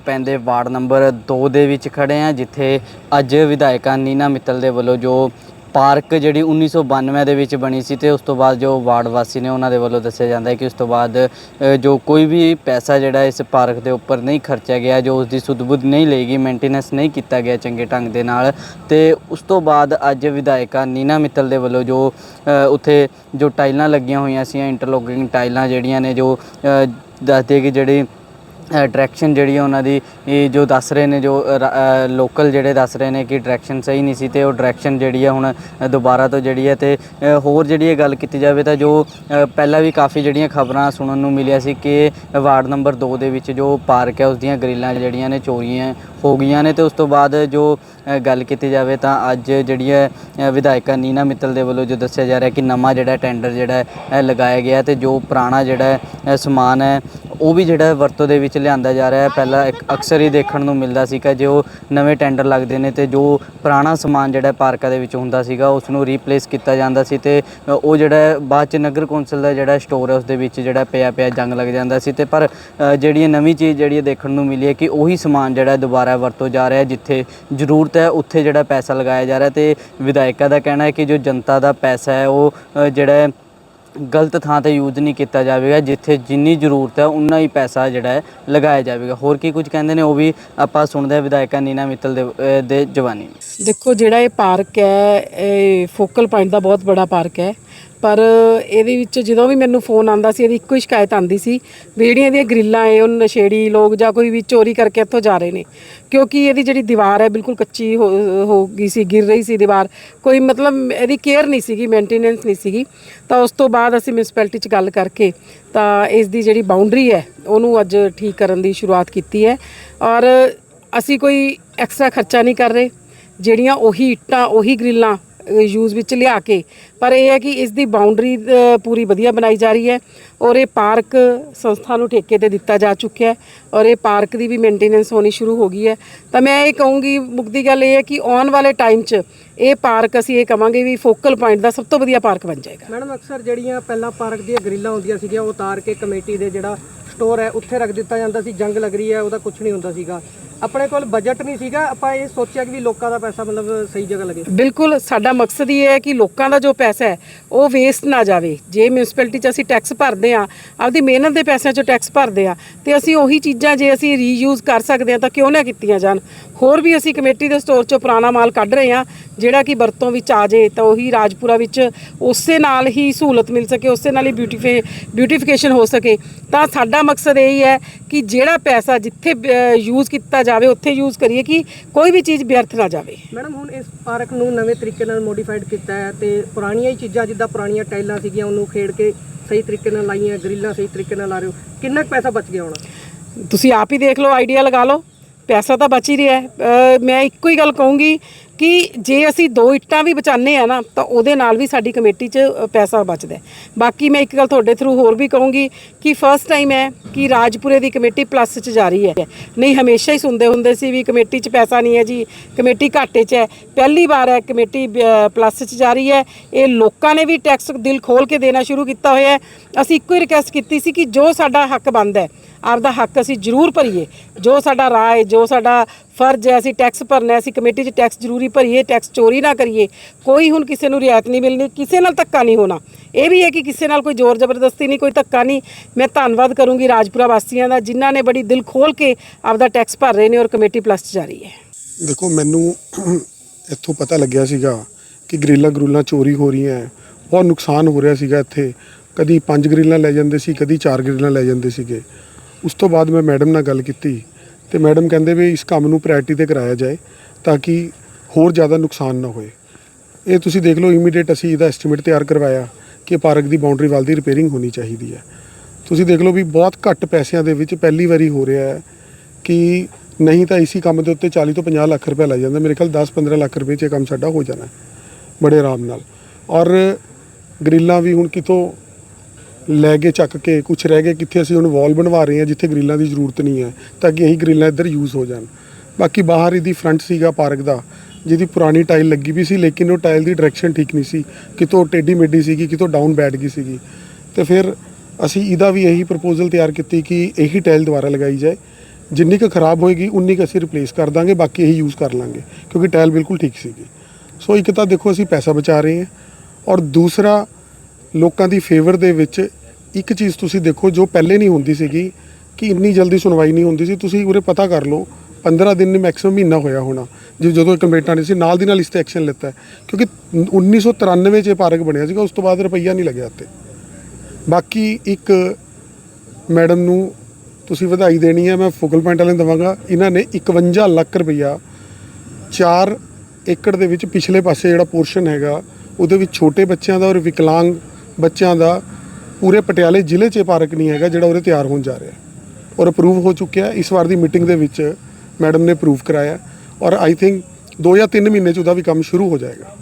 ਪੈਂਦੇ ward number 2 ਦੇ ਵਿੱਚ ਖੜੇ ਆ ਜਿੱਥੇ ਅੱਜ ਵਿਧਾਇਕਾ ਨੀਨਾ ਮਿੱਤਲ ਦੇ ਵੱਲੋਂ ਜੋ ਪਾਰਕ ਜਿਹੜੀ 1992 ਦੇ ਵਿੱਚ ਬਣੀ ਸੀ ਤੇ ਉਸ ਤੋਂ ਬਾਅਦ ਜੋ ਵਾਰਡ ਵਾਸੀ ਨੇ ਉਹਨਾਂ ਦੇ ਵੱਲੋਂ ਦੱਸਿਆ ਜਾਂਦਾ ਹੈ ਕਿ ਉਸ ਤੋਂ ਬਾਅਦ ਜੋ ਕੋਈ ਵੀ ਪੈਸਾ ਜਿਹੜਾ ਇਸ ਪਾਰਕ ਦੇ ਉੱਪਰ ਨਹੀਂ ਖਰਚਿਆ ਗਿਆ ਜੋ ਉਸ ਦੀ ਸੁਧਬੁੱਧ ਨਹੀਂ ਲਈ ਗਈ ਮੇਨਟੇਨੈਂਸ ਨਹੀਂ ਕੀਤਾ ਗਿਆ ਚੰਗੇ ਢੰਗ ਦੇ ਨਾਲ ਤੇ ਉਸ ਤੋਂ ਬਾਅਦ ਅੱਜ ਵਿਧਾਇਕਾ ਨੀਨਾ ਮਿੱਤਲ ਦੇ ਵੱਲੋਂ ਜੋ ਉੱਥੇ ਜੋ ਟਾਈਲਾਂ ਲੱਗੀਆਂ ਹੋਈਆਂ ਸੀ ਇੰਟਰਲੋਕਿੰਗ ਟਾਈਲਾਂ ਜਿਹੜੀਆਂ ਨੇ ਜੋ ਅ, ਦੱਸਦੇ ਕਿ ਜਿਹੜੇ ਡਾਇਰੈਕਸ਼ਨ ਜਿਹੜੀ ਹੈ ਉਹਨਾਂ ਦੀ, ਇਹ ਜੋ ਦੱਸ ਰਹੇ ਨੇ, ਜੋ ਲੋਕਲ ਜਿਹੜੇ ਦੱਸ ਰਹੇ ਨੇ ਕਿ ਡਾਇਰੈਕਸ਼ਨ ਸਹੀ ਨਹੀਂ ਸੀ ਤੇ ਉਹ ਡਾਇਰੈਕਸ਼ਨ ਜਿਹੜੀ ਹੈ ਹੁਣ ਦੁਬਾਰਾ ਤੋਂ ਜਿਹੜੀ ਹੈ ਤੇ ਹੋਰ ਜਿਹੜੀ ਇਹ ਗੱਲ ਕੀਤੀ ਜਾਵੇ ਤਾਂ ਜੋ ਪਹਿਲਾਂ ਵੀ ਕਾਫੀ ਜਿਹੜੀਆਂ ਖਬਰਾਂ ਸੁਣਨ ਨੂੰ ਮਿਲਿਆ ਸੀ ਕਿ ਵਾਰਡ ਨੰਬਰ 2 ਦੇ ਵਿੱਚ ਜੋ ਪਾਰਕ ਹੈ ਉਸ ਦੀਆਂ ਗ੍ਰਿਲਾਂ ਜਿਹੜੀਆਂ ਨੇ ਚੋਰੀਆਂ ਹੋ ਗਈਆਂ ਨੇ ਤੇ ਉਸ ਤੋਂ ਬਾਅਦ ਜੋ ਗੱਲ ਕੀਤੀ ਜਾਵੇ ਤਾਂ ਅੱਜ ਜਿਹੜੀ ਹੈ ਵਿਧਾਇਕਾ ਨੀਨਾ ਮਿੱਤਲ ਦੇ ਵੱਲੋਂ ਜੋ ਦੱਸਿਆ ਜਾ ਰਿਹਾ ਕਿ ਨਵਾਂ ਜਿਹੜਾ ਟੈਂਡਰ ਜਿਹੜਾ ਲਗਾਇਆ ਗਿਆ ਹੈ ਤੇ ਜੋ ਪੁਰਾਣਾ ਜਿਹੜਾ ਸਮਾਨ ਹੈ ਉਹ ਵੀ ਜਿਹੜਾ ਵਰਤੋਂ ਦੇ ਵਿੱਚ ਲਿਆਂਦਾ ਜਾ ਰਿਹਾ ਹੈ। ਪਹਿਲਾਂ ਇੱਕ ਅਕਸਰ ਹੀ ਦੇਖਣ ਨੂੰ ਮਿਲਦਾ ਸੀਗਾ ਜੋ ਨਵੇਂ ਟੈਂਡਰ ਲੱਗਦੇ ਨੇ ਤੇ ਜੋ ਪੁਰਾਣਾ ਸਮਾਨ ਜਿਹੜਾ ਪਾਰਕਾਂ ਦੇ ਵਿੱਚ ਹੁੰਦਾ ਸੀਗਾ, ਉਸ ਨੂੰ ਰੀਪਲੇਸ ਕੀਤਾ ਜਾਂਦਾ ਸੀ ਤੇ ਉਹ ਜਿਹੜਾ ਬਾਅਦ ਚ ਨਗਰ ਕੌਂਸਲ ਦਾ ਜਿਹੜਾ ਸਟੋਰ ਹੈ ਉਸ ਦੇ ਵਿੱਚ ਜਿਹੜਾ ਪਿਆ ਪਿਆ ਜੰਗ ਲੱਗ ਜਾਂਦਾ ਸੀ ਤੇ ਪਰ ਜਿਹੜੀ ਨਵੀਂ ਚੀਜ਼ ਜਿਹੜੀ ਇਹ ਦੇਖਣ ਨੂੰ ਮਿਲੀ ਹੈ ਕਿ ਉਹੀ ਸਮਾਨ ਜਿਹੜਾ ਦੁਬਾਰਾ ਵਰਤੋਂ ਜਾ ਰਿਹਾ ਜਿੱਥੇ ਜ਼ਰੂਰਤ ਹੈ, ਉੱਥੇ ਜਿਹੜਾ ਪੈਸਾ ਲਗਾਇਆ ਜਾ ਰਿਹਾ ਤੇ ਵਿਧਾਇਕਾ ਦਾ ਕਹਿਣਾ ਹੈ ਕਿ ਜੋ ਜਨਤਾ ਦਾ ਪੈਸਾ ਹੈ, ਉਹ ਜਿਹੜਾ ਗਲਤ ਥਾਂ ਤੇ ਯੂਜ਼ ਨਹੀਂ ਕੀਤਾ ਜਾਵੇਗਾ ਜਿੱਥੇ ਜਿੰਨੀ ਜ਼ਰੂਰਤ ਹੈ ਉਨਾ ਹੀ ਪੈਸਾ ਜਿਹੜਾ ਹੈ ਲਗਾਇਆ ਜਾਵੇਗਾ। ਹੋਰ ਕੀ ਕੁਝ ਕਹਿੰਦੇ ਨੇ ਉਹ ਵੀ ਆਪਾਂ ਸੁਣਦੇ ਹਾਂ ਵਿਧਾਇਕਾ ਨੀਨਾ ਮਿੱਤਲ ਦੇ ਅ, ਦੇ ਜਵਾਨੀ ਦੇਖੋ ਜਿਹੜਾ ਇਹ ਪਾਰਕ ਹੈ ਇਹ ਫੋਕਲ ਪੁਆਇੰਟ ਦਾ ਬਹੁਤ ਬੜਾ ਪਾਰਕ ਹੈ। ਪਰ ਇਹਦੇ ਵਿੱਚ ਜਦੋਂ ਵੀ ਮੈਨੂੰ ਫੋਨ ਆਂਦਾ ਸੀ, ਇਹਦੀ ਇੱਕੋ ਹੀ ਸ਼ਿਕਾਇਤ ਆਂਦੀ ਸੀ ਵੀ ਜਿਹੜੀਆਂ ਇਹਦੀਆਂ ਗ੍ਰਿਲਾਂ ਏ ਉਹ ਨਸ਼ੇੜੀ ਲੋਕ ਜਾਂ ਕੋਈ ਵੀ ਚੋਰੀ ਕਰਕੇ ਇੱਥੋਂ ਜਾ ਰਹੇ ਨੇ। ਕਿਉਂਕਿ ਇਹਦੀ ਜਿਹੜੀ ਦੀਵਾਰ ਹੈ ਬਿਲਕੁਲ ਕੱਚੀ ਹੋ ਹੋ ਗਈ ਸੀ, ਗਿਰ ਰਹੀ ਸੀ ਦੀਵਾਰ। ਕੋਈ ਮਤਲਬ ਇਹਦੀ ਕੇਅਰ ਨਹੀਂ ਸੀਗੀ ਮੇਨਟੇਨੈਂਸ ਨਹੀਂ ਸੀਗੀ। ਤਾਂ ਉਸ ਤੋਂ ਬਾਅਦ ਅਸੀਂ ਮਿਊਨਿਸਪੈਲਿਟੀ 'ਚ ਗੱਲ ਕਰਕੇ ਤਾਂ ਇਸ ਦੀ ਜਿਹੜੀ ਬਾਉਂਡਰੀ ਹੈ ਉਹਨੂੰ ਅੱਜ ਠੀਕ ਕਰਨ ਦੀ ਸ਼ੁਰੂਆਤ ਕੀਤੀ ਹੈ ਔਰ ਅਸੀਂ ਕੋਈ ਐਕਸਟਰਾ ਖਰਚਾ ਨਹੀਂ ਕਰ ਰਹੇ। ਜਿਹੜੀਆਂ ਉਹੀ ਇੱਟਾਂ, ਉਹੀ ਗ੍ਰਿਲਾਂ ਯੂਜ਼ ਵਿੱਚ ਲਿਆ ਕੇ, ਪਰ ਇਹ ਹੈ ਕਿ ਇਸ ਦੀ ਬਾਉਂਡਰੀ ਪੂਰੀ ਵਧੀਆ ਬਣਾਈ ਜਾ ਰਹੀ ਹੈ ਔਰ ਇਹ ਪਾਰਕ ਸੰਸਥਾ ਨੂੰ ਠੇਕੇ ਤੇ ਦਿੱਤਾ ਜਾ ਚੁੱਕਿਆ ਹੈ ਔਰ ਇਹ ਪਾਰਕ ਦੀ ਵੀ ਮੇਨਟੇਨੈਂਸ ਹੋਣੀ ਸ਼ੁਰੂ ਹੋ ਗਈ ਹੈ। ਤਾਂ ਮੈਂ ਇਹ ਕਹੂੰਗੀ ਮੁੱਕਦੀ ਗੱਲ ਇਹ ਹੈ ਕਿ ਆਉਣ ਵਾਲੇ ਟਾਈਮ 'ਚ ਇਹ ਪਾਰਕ ਅਸੀਂ ਇਹ ਕਵਾਂਗੇ ਵੀ ਫੋਕਲ ਪੁਆਇੰਟ ਦਾ ਸਭ ਤੋਂ ਵਧੀਆ ਪਾਰਕ ਬਣ ਜਾਏਗਾ। ਮੈਡਮ, ਅਕਸਰ ਜਿਹੜੀਆਂ ਪਹਿਲਾਂ ਪਾਰਕ ਦੀਆਂ ਗ੍ਰਿਲਾਂ ਹੁੰਦੀਆਂ ਸੀਗੀਆਂ, ਉਹ ਉਤਾਰ ਕੇ ਕਮੇਟੀ ਦੇ ਜਿਹੜਾ ਸਟੋਰ ਹੈ, ਉੱਥੇ ਰੱਖ ਦਿੱਤਾ ਜਾਂਦਾ ਸੀ। ਜੰਗ ਲੱਗ ਰਹੀ ਹੈ, ਉਹਦਾ ਕੁਝ ਨਹੀਂ ਹੁੰਦਾ ਸੀਗਾ। ਆਪਣੇ ਕੋਲ ਬਜਟ ਨਹੀਂ ਸੀਗਾ, ਆਪਾਂ ਇਹ ਸੋਚਿਆ ਕਿ ਵੀ ਲੋਕਾਂ ਦਾ ਪੈਸਾ ਮਤਲਬ ਸਹੀ ਜਗ੍ਹਾ ਲੱਗੇ। ਬਿਲਕੁਲ, ਸਾਡਾ ਮਕਸਦ ਇਹ ਹੈ ਕਿ ਲੋਕਾਂ ਦਾ ਜੋ ਪੈਸਾ ਹੈ, ਉਹ ਵੇਸਟ ਨਾ ਜਾਵੇ। ਜੇ ਮਿਊਨਿਸਪੈਲਿਟੀ 'ਚ ਅਸੀਂ ਟੈਕਸ ਭਰਦੇ ਆ ਆਪਦੀ ਮਿਹਨਤ ਦੇ ਪੈਸਿਆਂ 'ਚੋਂ ਟੈਕਸ ਭਰਦੇ ਆ ਤੇ ਅਸੀਂ ਉਹੀ ਚੀਜ਼ਾਂ ਜੇ ਅਸੀਂ ਰੀਯੂਜ਼ ਕਰ ਸਕਦੇ ਆ ਤਾਂ ਕਿਉਂ ਨਾ ਕੀਤੀਆਂ ਜਾਣ। ਹੋਰ ਵੀ ਅਸੀਂ ਕਮੇਟੀ ਦੇ ਸਟੋਰ 'ਚੋਂ ਪੁਰਾਣਾ ਮਾਲ ਕੱਢ ਰਹੇ ਆ ਜਿਹੜਾ ਕਿ ਵਰਤੋਂ ਵਿੱਚ ਆ ਜੇ ਤਾਂ ਉਹੀ ਰਾਜਪੁਰਾ ਵਿੱਚ ਉਸੇ ਨਾਲ ਹੀ ਸਹੂਲਤ ਮਿਲ ਸਕੇ ਉਸੇ ਨਾਲ ਹੀ ਬਿਊਟੀਫੇ ਬਿਊਟੀਫਿਕੇਸ਼ਨ ਹੋ ਸਕੇ। ਤਾਂ ਸਾਡਾ ਮਕਸਦ ਇਹ ਹੀ ਹੈ ਕਿ ਜਿਹੜਾ ਪੈਸਾ ਜਿੱਥੇ ਯੂਜ਼ ਕੀਤਾ ਜਾਵੇ ਉੱਥੇ ਯੂਜ਼ ਕਰੀਏ ਕਿ ਕੋਈ ਵੀ ਚੀਜ਼ ਵਿਅਰਥ ਨਾ ਜਾਵੇ। ਮੈਡਮ ਹੁਣ ਇਸ ਪਾਰਕ ਨੂੰ ਨਵੇਂ ਤਰੀਕੇ ਨਾਲ ਮੋਡੀਫਾਈਡ ਕੀਤਾ ਹੈ ਤੇ ਪੁਰਾਣੀਆਂ ਹੀ ਚੀਜ਼ਾਂ ਜਿੱਦਾਂ ਪੁਰਾਣੀਆਂ ਟਾਈਲਾਂ ਸੀਗੀਆਂ ਉਹਨੂੰ ਖੇਡ ਕੇ ਸਹੀ ਤਰੀਕੇ ਨਾਲ ਲਾਈਆਂ ਗ੍ਰਿਲਾਂ ਸਹੀ ਤਰੀਕੇ ਨਾਲ ਲਾ ਰਹੇ ਹੋ। ਕਿੰਨਾ ਪੈਸਾ ਬਚ ਗਿਆ ਹੋਣਾ? ਤੁਸੀਂ ਆਪ ਹੀ ਦੇਖ ਲਓ ਆਈਡੀਆ ਲਗਾ ਲਓ। ਪੈਸਾ ਤਾਂ ਬਚ ਹੀ ਰਿਹਾ ਮੈਂ ਇੱਕੋ ਹੀ ਗੱਲ ਕਹੂੰਗੀ ਕਿ ਜੇ ਅਸੀਂ ਦੋ ਇੱਟਾਂ ਵੀ ਬਚਾਉਂਦੇ ਆ ਨਾ, ਤਾਂ ਉਹਦੇ ਨਾਲ ਵੀ ਸਾਡੀ ਕਮੇਟੀ 'ਚ ਪੈਸਾ ਬਚਦਾ ਬਾਕੀ ਮੈਂ ਇੱਕ ਗੱਲ ਤੁਹਾਡੇ ਥਰੂ ਹੋਰ ਵੀ ਕਹੂੰਗੀ ਕਿ ਫਰਸਟ ਟਾਈਮ ਹੈ ਕਿ ਰਾਜਪੁਰੇ ਦੀ ਕਮੇਟੀ ਪਲੱਸ 'ਚ ਜਾ ਰਹੀ ਹੈ। ਨਹੀਂ, ਹਮੇਸ਼ਾ ਹੀ ਸੁਣਦੇ ਹੁੰਦੇ ਸੀ ਵੀ ਕਮੇਟੀ 'ਚ ਪੈਸਾ ਨਹੀਂ ਹੈ ਜੀ, ਕਮੇਟੀ ਘਾਟੇ 'ਚ ਹੈ। ਪਹਿਲੀ ਵਾਰ ਹੈ ਕਮੇਟੀ ਪਲੱਸ 'ਚ ਜਾ ਰਹੀ ਹੈ। ਇਹ ਲੋਕਾਂ ਨੇ ਵੀ ਟੈਕਸ ਦਿਲ ਖੋਲ ਕੇ ਦੇਣਾ ਸ਼ੁਰੂ ਕੀਤਾ ਹੋਇਆ ਅਸੀਂ ਇੱਕੋ ਹੀ ਰਿਕਵੈਸਟ ਕੀਤੀ ਸੀ ਕਿ ਜੋ ਸਾਡਾ ਹੱਕ ਬਣਦਾ ਹੈ ਆਪਦਾ ਹੱਕ ਅਸੀਂ ਜ਼ਰੂਰ ਭਰੀਏ। ਜੋ ਸਾਡਾ ਰਾਏ ਜੋ ਸਾਡਾ ਫਰਜ਼ ਹੈ, ਅਸੀਂ ਟੈਕਸ ਭਰਨਾ ਅਸੀਂ ਕਮੇਟੀ 'ਚ ਟੈਕਸ ਜ਼ਰੂਰੀ ਭਰੀਏ ਟੈਕਸ ਚੋਰੀ ਨਾ ਕਰੀਏ। ਕੋਈ ਹੁਣ ਕਿਸੇ ਨੂੰ ਰਿਆਇਤ ਨਹੀਂ ਮਿਲਣੀ, ਕਿਸੇ ਨਾਲ ਧੱਕਾ ਨਹੀਂ ਹੋਣਾ। ਇਹ ਵੀ ਹੈ ਕਿ ਕਿਸੇ ਨਾਲ ਕੋਈ ਜ਼ੋਰ ਜ਼ਬਰਦਸਤੀ ਨਹੀਂ, ਕੋਈ ਧੱਕਾ ਨਹੀਂ। ਮੈਂ ਧੰਨਵਾਦ ਕਰੂੰਗੀ ਰਾਜਪੁਰਾ ਵਾਸੀਆਂ ਦਾ, ਜਿਨ੍ਹਾਂ ਨੇ ਬੜੀ ਦਿਲ ਖੋਲ ਕੇ ਆਪਦਾ ਟੈਕਸ ਭਰ ਰਹੇ ਨੇ ਔਰ ਕਮੇਟੀ ਪਲੱਸ 'ਚ ਜਾ ਰਹੀ ਹੈ। ਦੇਖੋ, ਮੈਨੂੰ ਇੱਥੋਂ ਪਤਾ ਲੱਗਿਆ ਸੀਗਾ ਕਿ ਗ੍ਰਿਲਾਂ ਗਰੂਲਾਂ ਚੋਰੀ ਹੋ ਰਹੀਆਂ ਬਹੁਤ ਨੁਕਸਾਨ ਹੋ ਰਿਹਾ ਸੀਗਾ ਇੱਥੇ। ਕਦੀ ਪੰਜ ਗ੍ਰਿਲਾਂ ਲੈ ਜਾਂਦੇ ਸੀ, ਕਦੀ ਚਾਰ ਗ੍ਰਿਲਾਂ ਲੈ ਜਾਂਦੇ ਸੀਗੇ। ਉਸ ਤੋਂ ਬਾਅਦ ਮੈਂ ਮੈਡਮ ਨਾਲ ਗੱਲ ਕੀਤੀ ਤੇ ਮੈਡਮ ਕਹਿੰਦੇ ਵੀ ਇਸ ਕੰਮ ਨੂੰ ਪ੍ਰਾਇੋਰਟੀ ਤੇ ਕਰਾਇਆ ਜਾਏ ਤਾਂ ਕਿ ਹੋਰ ਜ਼ਿਆਦਾ ਨੁਕਸਾਨ ਨਾ ਹੋਏ। ਇਹ ਤੁਸੀਂ ਦੇਖ ਲਓ ਇਮੀਡੀਏਟ ਅਸੀਂ ਇਹਦਾ ਐਸਟੀਮੇਟ ਤਿਆਰ ਕਰਵਾਇਆ ਕਿ ਪਾਰਕ ਦੀ ਬਾਉਂਡਰੀ ਵਾਲ ਦੀ ਰਿਪੇਅਰਿੰਗ ਹੋਣੀ ਚਾਹੀਦੀ ਹੈ। ਤੁਸੀਂ ਦੇਖ ਲਓ ਵੀ ਬਹੁਤ ਘੱਟ ਪੈਸਿਆਂ ਦੇ ਵਿੱਚ ਪਹਿਲੀ ਵਾਰੀ ਹੋ ਰਿਹਾ ਹੈ ਕਿ ਨਹੀਂ ਤਾਂ ਇਸੀ ਕੰਮ ਦੇ ਉੱਤੇ 40 ਤੋਂ 50 ਲੱਖ ਰੁਪਏ ਲੱਗ ਜਾਂਦਾ। ਮੇਰੇ ਖਿਆਲ 10-15 ਲੱਖ ਰੁਪਏ 'ਚ ਇਹ ਕੰਮ ਸਾਡਾ ਹੋ ਜਾਣਾ ਬੜੇ ਆਰਾਮ ਨਾਲ। ਔਰ ਗ੍ਰਿਲਾਂ ਵੀ ਹੁਣ ਕਿਤੋਂ ਲੈ ਕੇ ਚੱਕ ਕੇ ਕੁਝ ਰਹਿ ਗਏ, ਕਿੱਥੇ ਅਸੀਂ ਹੁਣ ਵਾਲ ਬਣਵਾ ਰਹੇ ਹਾਂ, ਜਿੱਥੇ ਗ੍ਰਿਲਾਂ ਦੀ ਜ਼ਰੂਰਤ ਨਹੀਂ ਹੈ, ਤਾਂ ਕਿ ਇਹੀ ਗ੍ਰਿਲਾਂ ਇੱਧਰ ਯੂਜ਼ ਹੋ ਜਾਣ। ਬਾਕੀ ਬਾਹਰ ਇਹਦੀ ਫਰੰਟ ਸੀਗਾ ਪਾਰਕ ਦਾ, ਜਿਹਦੀ ਪੁਰਾਣੀ ਟਾਈਲ ਲੱਗੀ ਵੀ ਸੀ, ਲੇਕਿਨ ਉਹ ਟਾਈਲ ਦੀ ਡਾਇਰੈਕਸ਼ਨ ਠੀਕ ਨਹੀਂ ਸੀ। ਕਿਤੋਂ ਟੇਢੀ ਮੇਢੀ ਸੀਗੀ, ਕਿਤੋਂ ਡਾਊਨ ਬੈਠ ਗਈ ਸੀਗੀ। ਤੇ ਫਿਰ ਅਸੀਂ ਇਹਦਾ ਵੀ ਇਹੀ ਪ੍ਰਪੋਜ਼ਲ ਤਿਆਰ ਕੀਤੀ ਕਿ ਇਹੀ ਟਾਈਲ ਦੁਬਾਰਾ ਲਗਾਈ ਜਾਏ। ਜਿੰਨੀ ਕੁ ਖਰਾਬ ਹੋਏਗੀ, ਉਨੀ ਕੁ ਅਸੀਂ ਰਿਪਲੇਸ ਕਰ ਦਾਂਗੇ, ਬਾਕੀ ਇਹੀ ਯੂਜ਼ ਕਰ ਲਾਂਗੇ, ਕਿਉਂਕਿ ਟਾਇਲ ਬਿਲਕੁਲ ਠੀਕ ਸੀਗੀ। ਸੋ ਇੱਕ ਤਾਂ ਦੇਖੋ, ਅਸੀਂ ਪੈਸਾ ਬਚਾ ਰਹੇ ਹਾਂ। ਔਰ ਦੂਸਰਾ ਲੋਕਾਂ ਦੀ ਫੇਵਰ ਦੇ ਵਿੱਚ ਇੱਕ ਚੀਜ਼ ਤੁਸੀਂ ਦੇਖੋ ਜੋ ਪਹਿਲੇ ਨਹੀਂ ਹੁੰਦੀ ਸੀਗੀ ਕਿ ਇੰਨੀ ਜਲਦੀ ਸੁਣਵਾਈ ਨਹੀਂ ਹੁੰਦੀ ਸੀ ਤੁਸੀਂ ਉਰੇ ਪਤਾ ਕਰ ਲਓ 15 ਦਿਨ ਨਹੀਂ ਮੈਕਸਿਮਮ ਮਹੀਨਾ ਹੋਇਆ ਹੋਣਾ ਜਿਵੇਂ ਜਦੋਂ ਇਹ ਕੰਪਲੇਂਟਾਂ ਨਹੀਂ ਸੀ, ਨਾਲ ਦੀ ਨਾਲ ਇਸ ਤੇ ਐਕਸ਼ਨ ਲਿੱਤਾ ਹੈ। ਕਿਉਂਕਿ 1993 ਚ ਇਹ ਪਾਰਕ ਬਣਿਆ ਸੀਗਾ, ਉਸ ਤੋਂ ਬਾਅਦ ਰੁਪਈਆ ਨਹੀਂ ਲੱਗਿਆ ਉੱਤੇ ਬਾਕੀ ਇੱਕ ਮੈਡਮ ਨੂੰ ਤੁਸੀਂ ਵਧਾਈ ਦੇਣੀ ਹੈ, ਮੈਂ ਫੋਕਲ ਪੁਆਇੰਟ ਵਾਲਿਆਂ ਨੂੰ ਦਵਾਂਗਾ, ਇਹਨਾਂ ਨੇ 51 ਲੱਖ ਰੁਪਈਆ 4 ਏਕੜ ਦੇ ਵਿੱਚ ਪਿਛਲੇ ਪਾਸੇ ਜਿਹੜਾ ਪੋਰਸ਼ਨ ਹੈਗਾ, ਉਹਦੇ ਵਿੱਚ ਛੋਟੇ ਬੱਚਿਆਂ ਦਾ ਔਰ ਵਿਕਲਾਂਗ ਬੱਚਿਆਂ ਦਾ ਪੂਰੇ ਪਟਿਆਲੇ ਜ਼ਿਲ੍ਹੇ 'ਚ ਇਹ ਪਾਰਕ ਨਹੀਂ ਹੈਗਾ ਜਿਹੜਾ ਉਹਦੇ ਤਿਆਰ ਹੋਣ ਜਾ ਰਿਹਾ। ਔਰ ਅਪਰੂਵ ਹੋ ਚੁੱਕਿਆ ਇਸ ਵਾਰ ਦੀ ਮੀਟਿੰਗ ਦੇ ਵਿੱਚ ਮੈਡਮ ਨੇ ਅਪਰੂਵ ਕਰਾਇਆ। ਔਰ ਆਈ ਥਿੰਕ 2 ਜਾਂ 3 ਮਹੀਨੇ 'ਚ ਉਹਦਾ ਵੀ ਕੰਮ ਸ਼ੁਰੂ ਹੋ ਜਾਏਗਾ।